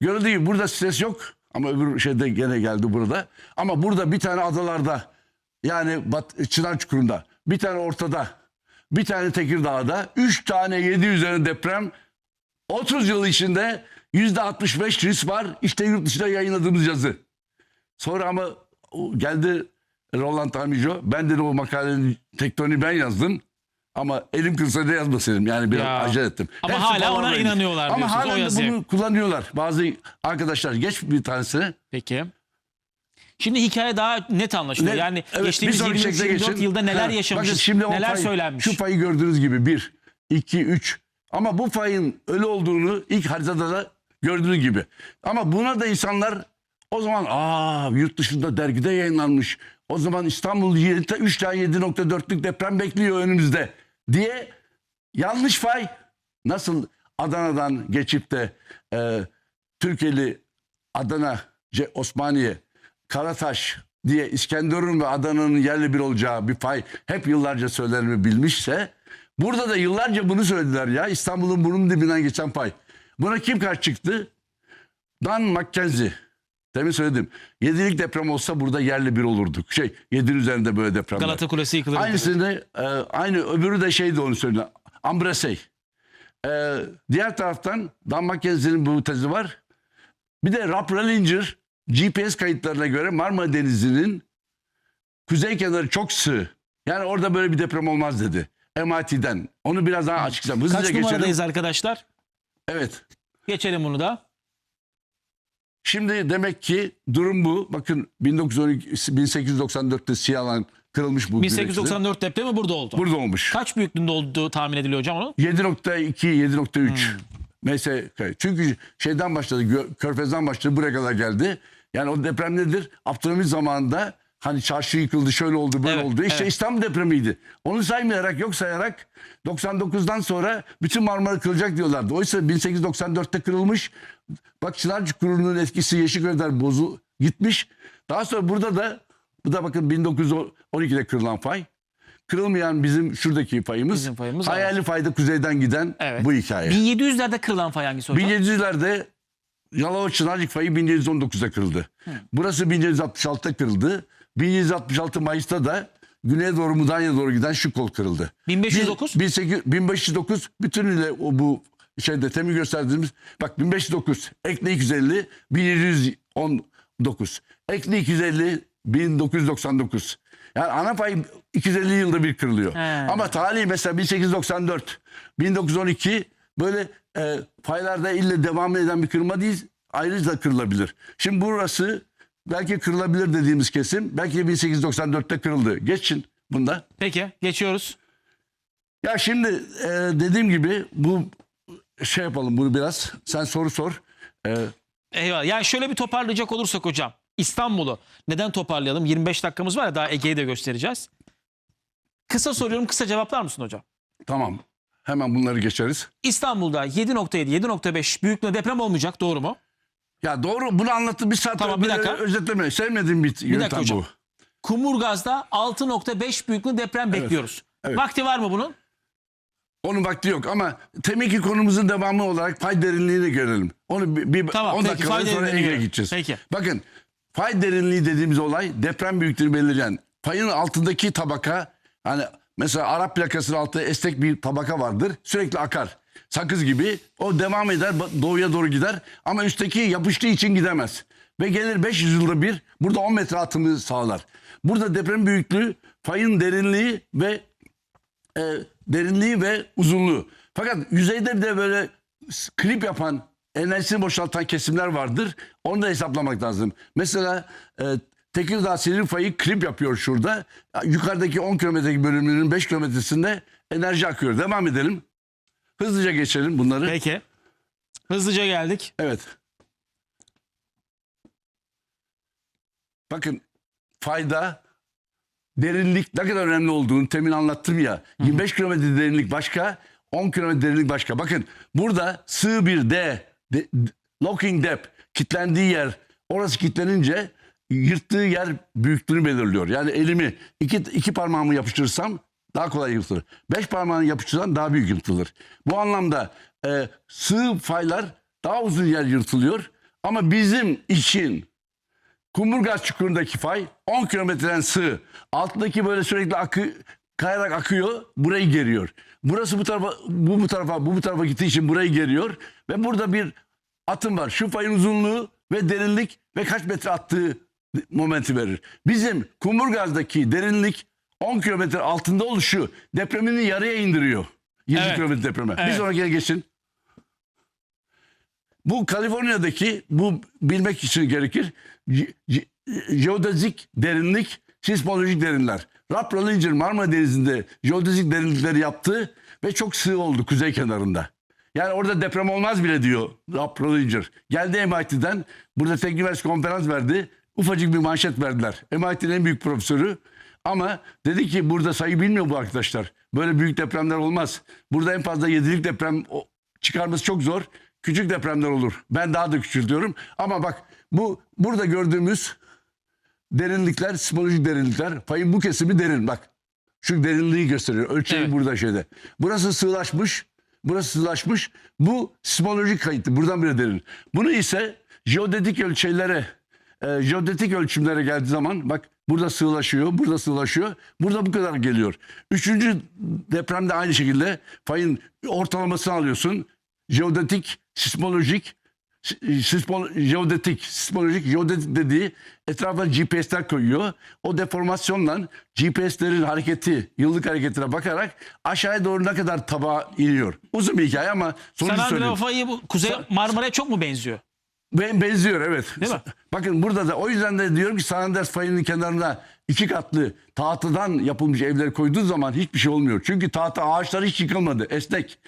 Gibi burada stres yok. Ama öbür şeyde gene geldi burada. Ama burada bir tane adalarda yani Bat Çınar Çukuru'nda bir tane ortada bir tane Tekirdağ'da 3 tane 7 üzerine deprem 30 yıl içinde %65 risk var. İşte yurt dışında yayınladığımız yazı. Sonra ama geldi Roland Amijo. Ben de o makalenin tektoniği ben yazdım. Ama elim kırsa da yazmasaydım. Yani biraz Ya. acele ettim. Ama hala ona palavra. inanıyorlar Ama diyorsunuz, o hala da yazıya. bunu kullanıyorlar. Bazı arkadaşlar geç bir tanesini. Peki. Şimdi hikaye daha net anlaşılıyor. Ne- yani evet, geçtiğimiz bir sonraki şekle 23-24 geçin. yılda neler Ha, bakın o neler fay- söylenmiş. Şu payı gördüğünüz gibi 1, 2, 3. Ama bu fayın ölü olduğunu ilk haritada da gördüğünüz gibi. Ama buna da insanlar o zaman aa yurt dışında dergide yayınlanmış. O zaman İstanbul 3 tane 7.4'lük deprem bekliyor önümüzde diye yanlış fay nasıl Adana'dan geçip de e, Türkiye'li Adana, Osmaniye, Karataş diye İskenderun ve Adana'nın yerli bir olacağı bir fay hep yıllarca söylenimi bilmişse burada da yıllarca bunu söylediler ya İstanbul'un burnunun dibinden geçen fay. Buna kim karşı çıktı? Dan Mackenzie. Demin söyledim. Yedilik deprem olsa burada yerli bir olurduk. Şey yedinin üzerinde böyle depremler. Galata Kulesi yıkılır. gibi. Aynısını e, aynı öbürü de şeydi onu söyledi. Ambrasey. E, diğer taraftan Dan Mackenzie'nin bu tezi var. Bir de Rap Rallinger GPS kayıtlarına göre Marmara Denizi'nin kuzey kenarı çok sığ. Yani orada böyle bir deprem olmaz dedi. MIT'den. Onu biraz daha açıklayalım. Hızlıca Kaç geçelim. numaradayız arkadaşlar? Evet. Geçelim bunu da. Şimdi demek ki durum bu. Bakın 1912, 1894'te Siyalan kırılmış bu. güneşte. 1894 depremi burada oldu. Burada olmuş. Kaç büyüklüğünde olduğu tahmin ediliyor hocam onun? 7.2, 7.3. Hmm. Neyse çünkü şeyden başladı, Körfez'den başladı buraya kadar geldi. Yani o deprem nedir? Abdülhamit zamanında hani çarşı yıkıldı, şöyle oldu, böyle Evet, oldu. İşte evet. İstanbul depremiydi. Onu saymayarak, yok sayarak 99'dan sonra bütün Marmara kırılacak diyorlardı. Oysa 1894'te kırılmış. Bak Çınar Çukuru'nun etkisi Yeşilköy'den bozu gitmiş. Daha sonra burada da bu da bakın 1912'de kırılan fay. Kırılmayan bizim şuradaki payımız. Bizim payımız, Hayali fayda kuzeyden giden Evet. bu hikaye. 1700'lerde kırılan fay hangisi hocam? 1700'lerde Yalova Çınarcık fayı 1719'da kırıldı. Burası 1766'da kırıldı. 1766 Mayıs'ta da güneye doğru Mudanya doğru giden şu kol kırıldı. 1509? Bin- 1800 1509 bütünüyle o bu şeyde temin gösterdiğimiz bak 1509 ekle 250 1719 ekle 250 1999 yani ana pay 250 yılda bir kırılıyor. He. Ama tarihi mesela 1894 1912 böyle e, paylarda ille devam eden bir kırılma değil ayrıca da kırılabilir. Şimdi burası belki kırılabilir dediğimiz kesim belki 1894'te kırıldı. Geçin bunda. Peki geçiyoruz. Ya şimdi e, dediğim gibi bu şey yapalım bunu biraz. Sen soru sor. E, Eyvallah. Yani şöyle bir toparlayacak olursak hocam. İstanbul'u neden toparlayalım? 25 dakikamız var ya daha Ege'yi de göstereceğiz. Kısa soruyorum kısa cevaplar mısın hocam? tamam. Hemen bunları geçeriz. İstanbul'da 7.7, 7.5 büyüklüğünde deprem olmayacak doğru mu? Ya doğru bunu anlattım bir saat Tamam, bir dakika. özetleme. Sevmediğim bir, yöntem dakika hocam. bu. Kumurgaz'da 6.5 büyüklüğünde deprem bekliyoruz. evet. Vakti var mı bunun? Onun vakti yok ama teminki konumuzun devamı olarak pay derinliğini görelim. Onu bir, bir Tamam, 10 peki, dakika fay sonra derinliğini Ege'ye görelim. gideceğiz. Peki. Bakın fay derinliği dediğimiz olay deprem büyüklüğünü belirleyen payın altındaki tabaka hani mesela Arap plakasının altında esnek bir tabaka vardır. Sürekli akar. Sakız gibi. O devam eder doğuya doğru gider ama üstteki yapıştığı için gidemez. Ve gelir 500 yılda bir burada 10 metre atımı sağlar. Burada deprem büyüklüğü fayın derinliği ve e, derinliği ve uzunluğu. Fakat yüzeyde de böyle klip yapan, enerjisini boşaltan kesimler vardır. Onu da hesaplamak lazım. Mesela e, Tekirdağ Silivri fayı klip yapıyor şurada. Yukarıdaki 10 kilometredeki bölümünün 5 kilometresinde enerji akıyor. Devam edelim. Hızlıca geçelim bunları. Peki. Hızlıca geldik. Evet. Bakın fayda derinlik ne kadar önemli olduğunu temin anlattım ya. 25 kilometre derinlik başka, 10 kilometre derinlik başka. Bakın burada sığ bir D, de, locking depth, kitlendiği yer, orası kitlenince yırttığı yer büyüklüğünü belirliyor. Yani elimi iki, iki parmağımı yapıştırırsam daha kolay yırtılır. Beş parmağını yapıştırsam daha büyük yırtılır. Bu anlamda e, sığ faylar daha uzun yer yırtılıyor. Ama bizim için Kumburgaz çukurundaki fay 10 kilometreden sığ. Altındaki böyle sürekli akı kayarak akıyor. Burayı geriyor. Burası bu tarafa bu bu tarafa bu bu tarafa gittiği için burayı geriyor ve burada bir atım var. Şu fayın uzunluğu ve derinlik ve kaç metre attığı momenti verir. Bizim Kumburgaz'daki derinlik 10 kilometre altında oluşu depremini yarıya indiriyor. 20 Evet. kilometre depreme. Bir Evet. sonrakine geçin. Bu Kaliforniya'daki bu bilmek için gerekir. Je- je- Jeodezik derinlik, sismolojik derinler. Rapla Marmara Denizi'nde jeodezik derinlikleri yaptı ve çok sığ oldu kuzey kenarında. Yani orada deprem olmaz bile diyor Rapla Geldi MIT'den burada Teknivers konferans verdi. Ufacık bir manşet verdiler. MIT'nin en büyük profesörü ama dedi ki burada sayı bilmiyor bu arkadaşlar. Böyle büyük depremler olmaz. Burada en fazla yedilik deprem çıkarması çok zor. Küçük depremler olur. Ben daha da küçültüyorum. Ama bak bu burada gördüğümüz derinlikler, sismolojik derinlikler. Fayın bu kesimi derin bak. Şu derinliği gösteriyor. Ölçeği Evet. burada şeyde. Burası sığlaşmış. Burası sığlaşmış. Bu sismolojik kayıtlı. Buradan bile derin. Bunu ise jeodetik ölçeğlere, e, jeodetik ölçümlere geldiği zaman bak burada sığlaşıyor, burada sığlaşıyor. Burada bu kadar geliyor. Üçüncü depremde aynı şekilde fayın ortalamasını alıyorsun. Jeodetik, sismolojik, sismol, jeodetik, sismolojik, jeodetik dediği etrafa GPS'ler koyuyor. O deformasyonla GPS'lerin hareketi, yıllık hareketine bakarak aşağıya doğru ne kadar tabağa iniyor. Uzun bir hikaye ama sonucu Andreas söyleyeyim. fayı bu Kuzey Marmara'ya çok mu benziyor? Ben benziyor evet. Değil mi? Bakın burada da o yüzden de diyorum ki San Andreas fayının kenarına iki katlı tahtadan yapılmış evler koyduğu zaman hiçbir şey olmuyor. Çünkü tahta ağaçlar hiç yıkılmadı. Esnek.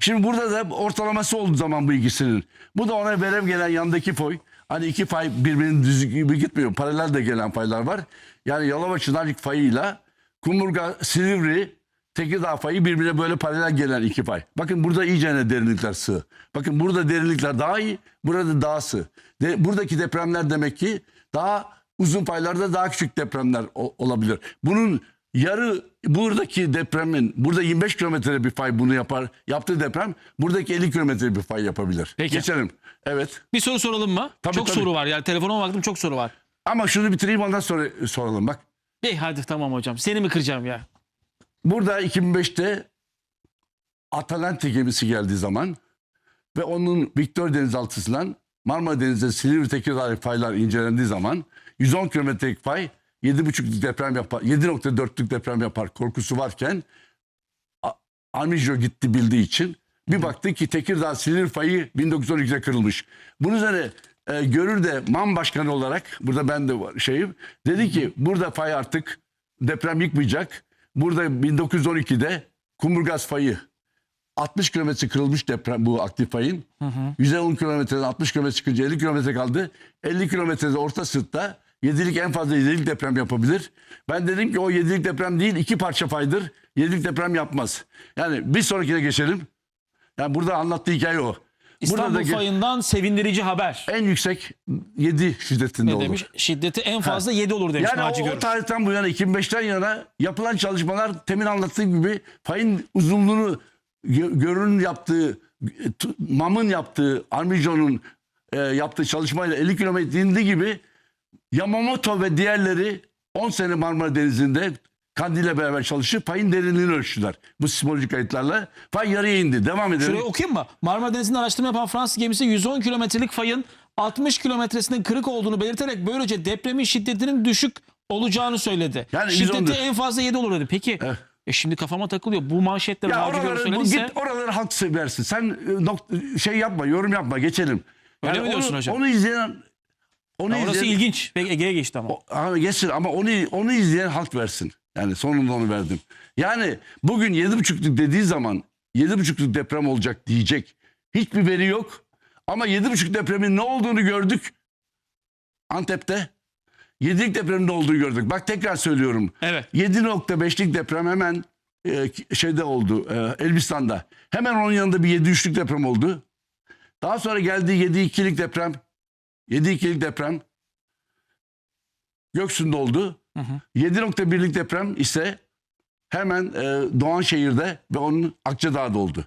Şimdi burada da ortalaması olduğu zaman bu ikisinin. Bu da ona verev gelen yandaki fay. Hani iki fay birbirinin düz gibi gitmiyor. Paralel de gelen faylar var. Yani Yalova Çınarcık fayıyla Kumburga Silivri Tekirdağ fayı birbirine böyle paralel gelen iki fay. Bakın burada iyice ne derinlikler sığ. Bakın burada derinlikler daha iyi, burada daha sığ. De, buradaki depremler demek ki daha uzun faylarda daha küçük depremler o- olabilir. Bunun yarı buradaki depremin, burada 25 kilometre bir fay bunu yapar. Yaptığı deprem buradaki 50 kilometre bir fay yapabilir. Peki. Geçelim. Evet. Bir soru soralım mı? Tabii, çok tabii. soru var yani telefonuma baktım çok soru var. Ama şunu bitireyim ondan sonra soralım. Bak İyi hadi tamam hocam. Seni mi kıracağım ya? Burada 2005'te Atalanta gemisi geldiği zaman ve onun Victor denizaltısından Marmara Denizi'nde Silivri Tekirdağ faylar incelendiği zaman 110 kilometrelik fay 7,5'lük deprem yapar, 7.4'lük deprem yapar korkusu varken Armijo gitti bildiği için bir baktı ki Tekirdağ Silivri fayı 1912'de kırılmış. Bunun üzerine e, görür de MAN başkanı olarak burada ben de var şeyim dedi ki burada fay artık deprem yıkmayacak. Burada 1912'de Kumburgaz fayı 60 kilometre kırılmış deprem bu aktif fayın. 110 kilometreden 60 kilometre çıkınca 50 kilometre kaldı. 50 kilometrede orta sırtta 7'lik en fazla 7'lik deprem yapabilir. Ben dedim ki o 7'lik deprem değil iki parça faydır. 7'lik deprem yapmaz. Yani bir sonrakine geçelim. Yani burada anlattığı hikaye o. İstanbul Burada fayından sevindirici haber. en yüksek 7 şiddetinde Ne olur. demiş? Şiddeti en fazla 7 olur demiş Yani Naci o, o Görür. tarihten bu yana 2005'ten yana yapılan çalışmalar temin anlattığım gibi fayın uzunluğunu gö- görünün yaptığı, t- MAM'ın yaptığı, Armijo'nun e, yaptığı çalışmayla 50 kilometre indiği gibi Yamamoto ve diğerleri 10 sene Marmara Denizi'nde Kandil'le beraber çalışıp fayın derinliğini ölçtüler. Bu sismolojik kayıtlarla. Fay yarıya indi. Devam edelim. Şurayı okuyayım mı? Marmara Denizi'nde araştırma yapan Fransız gemisi 110 kilometrelik fayın 60 kilometresinin kırık olduğunu belirterek böylece depremin şiddetinin düşük olacağını söyledi. Yani Şiddeti 110'dur. en fazla 7 olur dedi. Peki Evet. e şimdi kafama takılıyor. Bu manşetleri Ya Naci Görür oraları, bu git oraları halk versin. Sen e, nok- şey yapma, yorum yapma. Geçelim. Öyle mi diyorsun onu, hocam? Onu izleyen onu orası izleyen, ilginç. Peki Ege'ye geçti ama. O- Ama geçsin ama onu onu izleyen halk versin. Yani sonunda onu verdim. Yani bugün yedi buçukluk dediği zaman yedi buçukluk deprem olacak diyecek. Hiçbir veri yok. Ama yedi buçuk depremin ne olduğunu gördük. Antep'te. Yedilik depremin ne olduğunu gördük. Bak tekrar söylüyorum. Evet. 7.5'lik deprem hemen e, şeyde oldu. e, Elbistan'da. Hemen onun yanında bir 7.3'lük deprem oldu. Daha sonra geldi 7.2'lik deprem. 7.2'lik deprem. Göksu'nda oldu. 7.1'lik deprem ise hemen e, Doğanşehir'de ve onun Akçadağ'da oldu.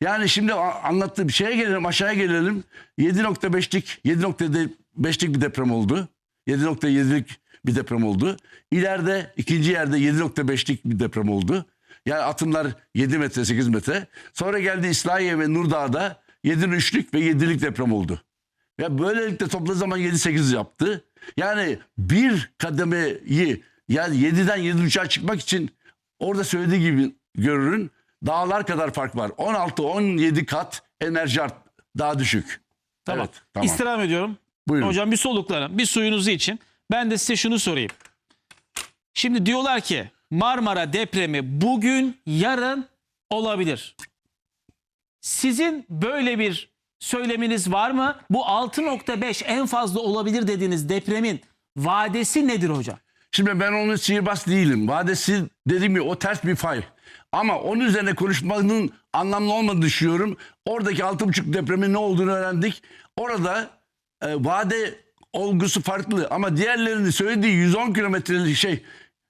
Yani şimdi anlattığım şeye gelelim aşağıya gelelim. 7.5'lik 7.5'lik bir deprem oldu. 7.7'lik bir deprem oldu. İleride ikinci yerde 7.5'lik bir deprem oldu. Yani atımlar 7 metre 8 metre. Sonra geldi İslahiye ve Nurdağ'da 7.3'lük ve 7'lik deprem oldu. Ya böylelikle topladığı zaman 7-8 yaptı. Yani bir kademeyi yani 7'den 7.3'e çıkmak için orada söylediği gibi görürün dağlar kadar fark var. 16-17 kat enerji art, daha düşük. Tamam. Evet, tamam. İstirham ediyorum. Buyurun. Hocam bir soluklanın. Bir suyunuzu için. Ben de size şunu sorayım. Şimdi diyorlar ki Marmara depremi bugün yarın olabilir. Sizin böyle bir söyleminiz var mı? Bu 6.5 en fazla olabilir dediğiniz depremin vadesi nedir hocam? Şimdi ben onun sihirbaz değilim. Vadesi dediğim gibi o ters bir fay. Ama onun üzerine konuşmanın anlamlı olmadığını düşünüyorum. Oradaki 6.5 depremin ne olduğunu öğrendik. Orada e, vade olgusu farklı ama diğerlerinin söylediği 110 kilometrelik şey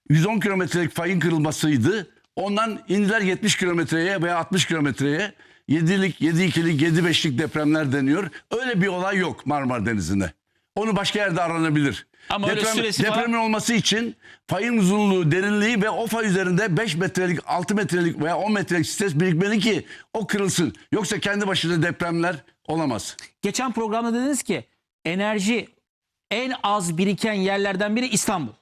110 kilometrelik fayın kırılmasıydı. Ondan indiler 70 kilometreye veya 60 kilometreye. 7'lik, 7.2'lik, 7.5'lik depremler deniyor. Öyle bir olay yok Marmara Denizi'nde. Onu başka yerde aranabilir. Ama öyle süresi depremin olması için fayın uzunluğu, derinliği ve o fay üzerinde 5 metrelik, 6 metrelik veya 10 metrelik stres birikmeli ki o kırılsın. Yoksa kendi başına depremler olamaz. Geçen programda dediniz ki enerji en az biriken yerlerden biri İstanbul.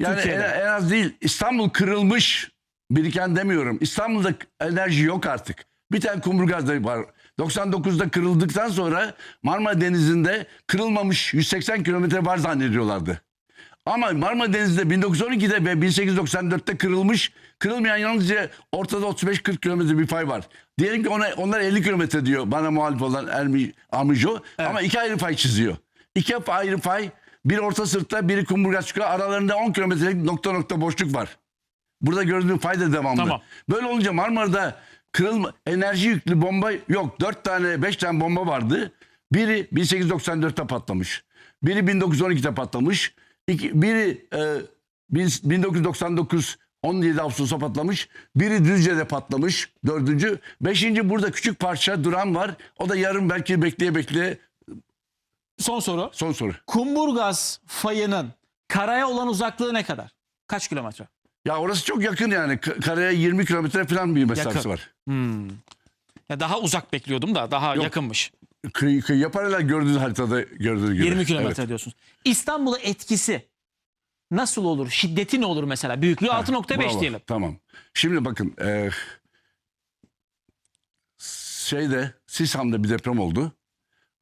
Yani en, en az değil İstanbul kırılmış biriken demiyorum. İstanbul'da enerji yok artık. Bir tane kumburgazda var. 99'da kırıldıktan sonra Marmara Denizi'nde kırılmamış 180 kilometre var zannediyorlardı. Ama Marmara Denizi'nde 1912'de ve 1894'te kırılmış, kırılmayan yalnızca ortada 35-40 kilometre bir fay var. Diyelim ki ona, onlar 50 kilometre diyor bana muhalif olan Ermi, Amijo ama iki ayrı fay çiziyor. İki ayrı fay, bir orta sırtta, biri kumburgaz çıkıyor. Aralarında 10 kilometrelik nokta nokta boşluk var. Burada gördüğüm fayda devamlı. Tamam. Böyle olunca Marmara'da kırılma, enerji yüklü bomba yok. 4 tane 5 tane bomba vardı. Biri 1894'te patlamış. Biri 1912'de patlamış. İki, biri e, bin- 1999 17 Ağustos'ta patlamış. Biri Düzce'de patlamış. Dördüncü. Beşinci burada küçük parça duran var. O da yarın belki bekleye bekleye Son soru. son soru. Kumburgaz fayının karaya olan uzaklığı ne kadar? Kaç kilometre? Ya orası çok yakın yani. K- Karaya 20 kilometre falan bir mesafesi Yakın. var. Ya daha uzak bekliyordum da daha yakınmış. Kıyı, kıyı yapar gördüğünüz haritada gördüğünüz gibi. 20 kilometre Evet. diyorsunuz. İstanbul'a etkisi nasıl olur? Şiddeti ne olur mesela? Büyüklüğü 6.5 Bravo, diyelim. Tamam. Şimdi bakın e, şeyde Sisam'da bir deprem oldu.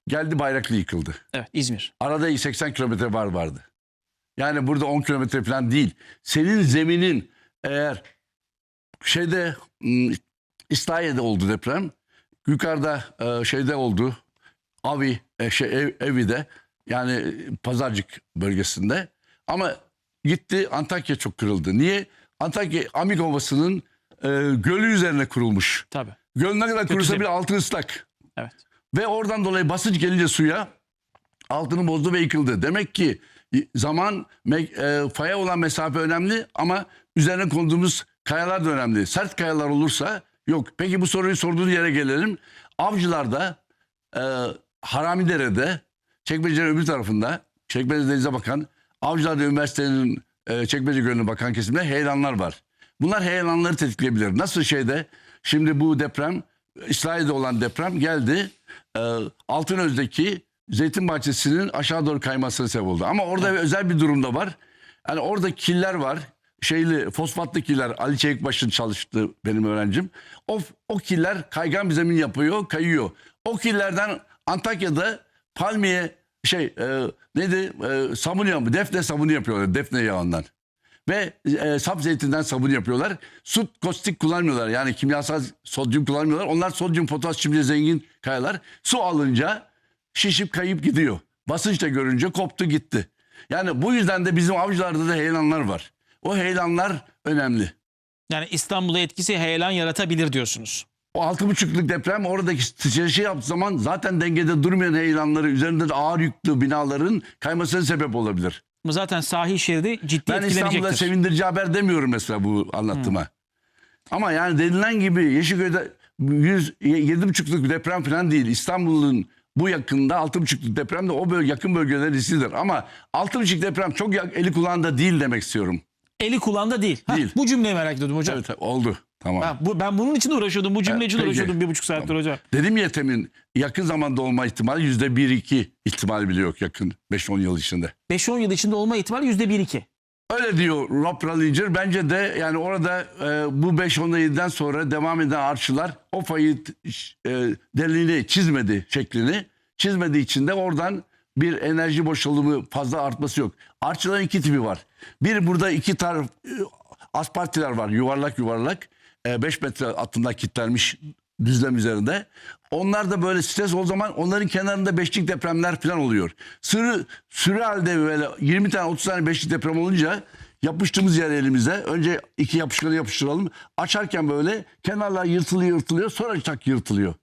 Geldi Bayraklı yıkıldı. Evet İzmir. Arada 80 kilometre var vardı. Yani burada 10 kilometre falan değil. Senin zeminin eğer şeyde ım, İslahiye'de oldu deprem. Yukarıda e, şeyde oldu. Avi e, şey ev, Evi'de yani e, Pazarcık bölgesinde. Ama gitti Antakya çok kırıldı. Niye? Antakya Amik Ovası'nın e, gölü üzerine kurulmuş. Tabii. Göl ne kadar kurulsa zemin. bile altı ıslak. Evet. Ve oradan dolayı basınç gelince suya altını bozdu ve yıkıldı. Demek ki zaman e, faya olan mesafe önemli ama üzerine konduğumuz kayalar da önemli. Sert kayalar olursa yok. Peki bu soruyu sorduğun yere gelelim. Avcılarda e, Haramidere'de Çekmece'nin öbür tarafında Çekmece denize bakan Avcılar'da üniversitenin e, Çekmece Gölü'ne bakan kesimde heyelanlar var. Bunlar heyelanları tetikleyebilir. Nasıl şeyde şimdi bu deprem İsrail'de olan deprem geldi. E, Altınöz'deki zeytin bahçesinin aşağı doğru kaymasına sebep oldu. Ama orada özel bir durumda var. Yani orada killer var. Şeyli fosfatlı killer Ali Çelikbaş'ın çalıştığı benim öğrencim. O, o killer kaygan bir zemin yapıyor, kayıyor. O killerden Antakya'da palmiye şey e, neydi e, sabun yağı, defne sabunu yapıyorlar defne yağından. Ve e, sap zeytinden sabun yapıyorlar. Su kostik kullanmıyorlar. Yani kimyasal sodyum kullanmıyorlar. Onlar sodyum potasyumla zengin kayalar. Su alınca şişip kayıp gidiyor. Basınçla görünce koptu gitti. Yani bu yüzden de bizim avcılarda da heyelanlar var. O heyelanlar önemli. Yani İstanbul'a etkisi heyelan yaratabilir diyorsunuz. O altı buçukluk deprem oradaki titreşim yaptığı zaman zaten dengede durmayan heyelanları üzerinde de ağır yüklü binaların kaymasına sebep olabilir. Zaten sahil şeridi ciddi Ben etkilenecektir. sevindirici haber demiyorum mesela bu anlattığıma. Ama yani denilen gibi Yeşilköy'de 100 7,5'luk bir deprem falan değil. İstanbul'un bu yakında 6,5'luk deprem de o bölge, yakın bölgeler risklidir. Ama 6,5 deprem çok yak- eli kulağında değil demek istiyorum. Eli kulağında değil. Ha, Değil. bu cümleyi merak ediyordum hocam. Evet oldu. Tamam. Ha, bu, ben bunun için uğraşıyordum. Bu cümle için peki. uğraşıyordum bir buçuk saattir hocam. Dedim ya temin yakın zamanda olma ihtimali yüzde bir iki ihtimali bile yok yakın 5-10 yıl içinde. 5-10 yıl içinde olma ihtimali %1-2. Öyle diyor Rob Rallinger. Bence de yani orada e, bu 5-10'da 7'den sonra devam eden artçılar o fayı e, derinliğini çizmedi şeklini. Çizmediği için de oradan bir enerji boşalımı fazla artması yok. Artçıların iki tipi var. Bir burada iki taraf e, aspartiler var yuvarlak yuvarlak. 5 metre altında kilitlenmiş düzlem üzerinde. Onlar da böyle stres o zaman onların kenarında beşlik depremler falan oluyor. Sürü, sürü halde böyle 20 tane 30 tane beşlik deprem olunca yapıştığımız yer elimize önce iki yapışkanı yapıştıralım. Açarken böyle kenarlar yırtılıyor yırtılıyor sonra çak yırtılıyor.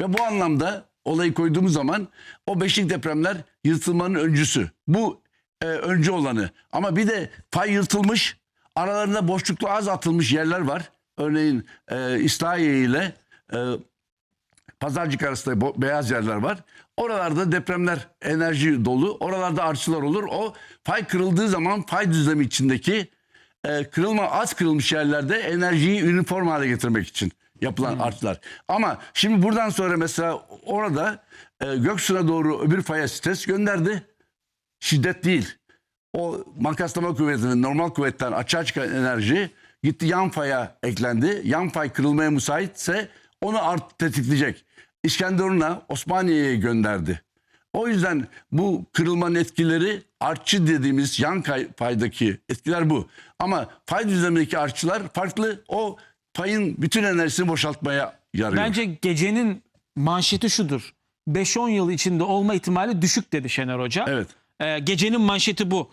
Ve bu anlamda olayı koyduğumuz zaman o beşlik depremler yırtılmanın öncüsü. Bu e, öncü olanı. Ama bir de fay yırtılmış aralarında boşluklu az atılmış yerler var. Örneğin e, İslahiye ile e, Pazarcık arasında beyaz yerler var. Oralarda depremler enerji dolu. Oralarda artçılar olur. O fay kırıldığı zaman fay düzlemi içindeki e, kırılma az kırılmış yerlerde enerjiyi üniform hale getirmek için yapılan artçılar. Ama şimdi buradan sonra mesela orada e, Göksu'na doğru öbür faya stres gönderdi. Şiddet değil. O makaslama kuvvetinin normal kuvvetten açığa çıkan enerji gitti yan faya eklendi. Yan fay kırılmaya müsaitse onu art tetikleyecek. İskenderun'a Osmaniye'ye gönderdi. O yüzden bu kırılmanın etkileri artçı dediğimiz yan faydaki etkiler bu. Ama fay düzlemindeki artçılar farklı. O payın bütün enerjisini boşaltmaya yarıyor. Bence gecenin manşeti şudur. 5-10 yıl içinde olma ihtimali düşük dedi Şener Hoca. Evet. Ee, gecenin manşeti bu.